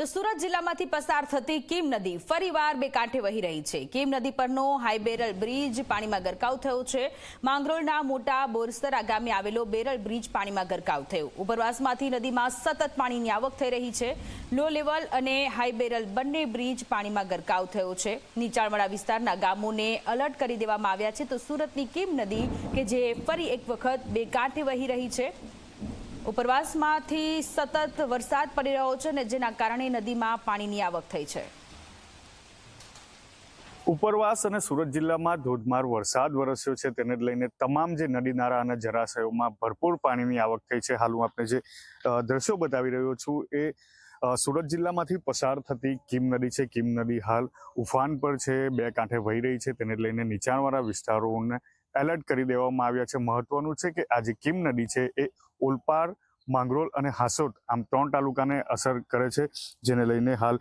તો સુરત જિલ્લામાંથી પસાર થતી કીમ નદી ફરીવાર બે કાંઠે વહી રહી છે. કીમ નદી પરનો હાઈ બેરલ બ્રિજ પાણીમાં ગરકાવ થયો છે. માંગરોળના મોટા બોરસરા ગામે આવેલો બેરલ બ્રિજ પાણીમાં ગરકાવ થયો. ઉપરવાસમાંથી નદીમાં સતત પાણીની આવક થઈ રહી છે. લો લેવલ અને હાઈ બેરલ બંને બ્રિજ પાણીમાં ગરકાવ થયો છે. નીચાણવાળા વિસ્તારના ગામોને એલર્ટ કરી દેવામાં આવ્યા છે. તો સુરતની કીમ નદી કે જે ફરી એક વખત બે કાંઠે વહી રહી છે. ઉપરવાસમાંથી સતત વરસાદ પડી રહ્યો છે અને જેના કારણે નદીમાં પાણીની આવક થઈ છે. ઉપરવાસ અને સુરત જિલ્લામાં ધોધમાર વરસાદ વરસ્યો છે. તેને લઈને તમામ જે નદી નાળા અને જળાશયોમાં ભરપૂર પાણીની આવક થઈ છે. હાલ હું આપણે જે દ્રશ્યો બતાવી રહ્યો છું એ સુરત જિલ્લામાંથી પસાર થતી કિમ નદી છે. કિમ નદી હાલ ઉફાન પર છે. બે કાંઠે વહી રહી છે. તેને લઈને નીચાણવાળા વિસ્તારોને એલર્ટ કરી દેવામાં આવ્યા છે. મહત્વનું છે કે આ જે કિમ નદી છે એ ઓલપાડ માંગરોળ અને હાસોટ આમ ત્રણ તાલુકાને અસર કરે છે, જેને લઈને હાલ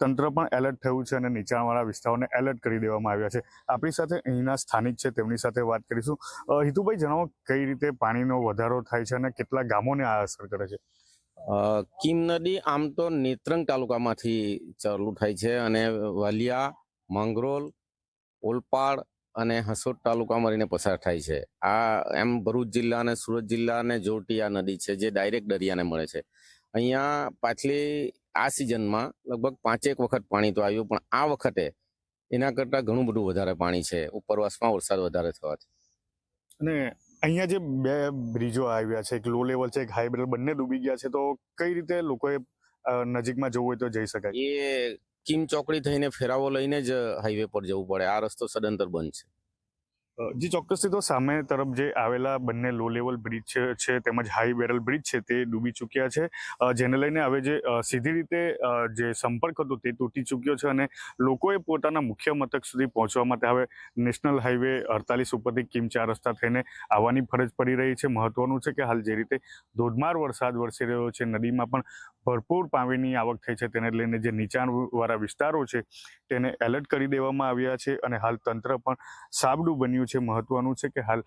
તંત્ર પણ એલર્ટ થયું છે અને નીચાણવાળા વિસ્તારોને એલર્ટ કરી દેવામાં આવ્યા છે. આપણી સાથે અહીંના સ્થાનિક છે, તેમની સાથે વાત કરીશું. હિતુભાઈ, જણાવો કઈ રીતે પાણીનો વધારો થાય છે અને કેટલા ગામોને આ અસર કરે છે? કિમ નદી આમ તો નેત્રંગ તાલુકામાંથી ચાલુ થાય છે અને વાલિયા માંગરોલ ઓલપાડ અને હસોદ તાલુકા મળીને પસાર થાય છે. આ એમ ભરૂચ જિલ્લા અને સુરત જિલ્લાને જોડતી આ નદી છે જે ડાયરેક્ટ દરિયાને મળે છે. અહીંયા પાછલી આ સિઝનમાં લગભગ પાંચેક વખત પાણી તો આવ્યું પણ આ વખતે એના કરતાં ઘણું બધું વધારે પાણી છે. ઉપરવાસમાં વરસાદ વધારે થવાથી. અને અહીંયા જે બે બ્રિજો આવ્યા છે એક લો લેવલ છે એક હાઈ લેવલ બંને ડૂબી ગયા છે તો કઈ રીતે લોકોએ નજીકમાં જવું હોય તો જઈ શકાય? એ કિમ ચોકડી થઈને ફેરાવો લઈને જ હાઈવે પર જવું પડે. આ રસ્તો સદંતર બંધ છે. જી ચોક્કસથી તો સામે તરફ જે આવેલા બંને લો લેવલ બ્રિજ છે, તેમજ હાઈ બેરલ બ્રિજ છે, તે ડૂબી ચૂક્યા છે. જેને લઈને હવે જે સીધી રીતે જે સંપર્ક હતો તે તૂટી ચૂક્યો છે અને લોકોએ પોતાના મુખ્ય મથક સુધી પહોંચવા માટે હવે નેશનલ હાઈવે અડતાલીસ ઉપરથી કિમ ચાર રસ્તા થઈને આવવાની ફરજ પડી રહી છે. મહત્વનું છે કે હાલ જે રીતે ધોધમાર વરસાદ વરસી રહ્યો છે, નદીમાં પણ ભરપૂર પાણીની આવક થઈ છે, તેને લઈને જે નીચાણવાળા વિસ્તારો છે, તેને એલર્ટ કરી દેવામાં આવ્યા છે અને હાલ તંત્ર પણ સાબડું બન્યું છે, મહત્વનું છે કે હાલ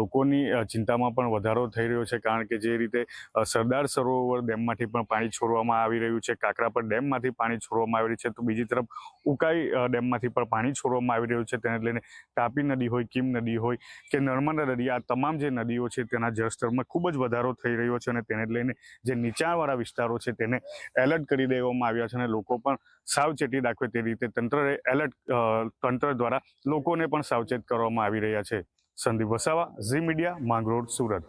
લોકોની ચિંતામાં પણ વધારો થઈ રહ્યો છે. કારણ કે જે રીતે સરદાર સરોવર ડેમમાંથી પણ પાણી છોડવામાં આવી રહ્યું છે, કાકરાપર ડેમમાંથી પાણી છોડવામાં આવી રહ્યું છે, તો બીજી તરફ ઉકાઈ ડેમમાંથી પણ પાણી છોડવામાં આવી રહ્યું છે. તેને લઈને તાપી નદી હોય, કિમ નદી હોય કે નર્મદા નદી, આ તમામ જે નદીઓ છે તેના જળસ્તરમાં ખૂબ જ વધારો થઈ રહ્યો છે અને તેને લઈને જે નીચાણવાળા વિસ્તારો છે તેને એલર્ટ કરી દેવામાં આવ્યા છે અને લોકો પણ સાવચેતી રાખવે તે રીતે તંત્રએ એલર્ટ તંત્ર દ્વારા લોકોને પણ સાવચેત કરવામાં આવી રહ્યા છે. Sandeep Vasava Zee media Mangrol Surat.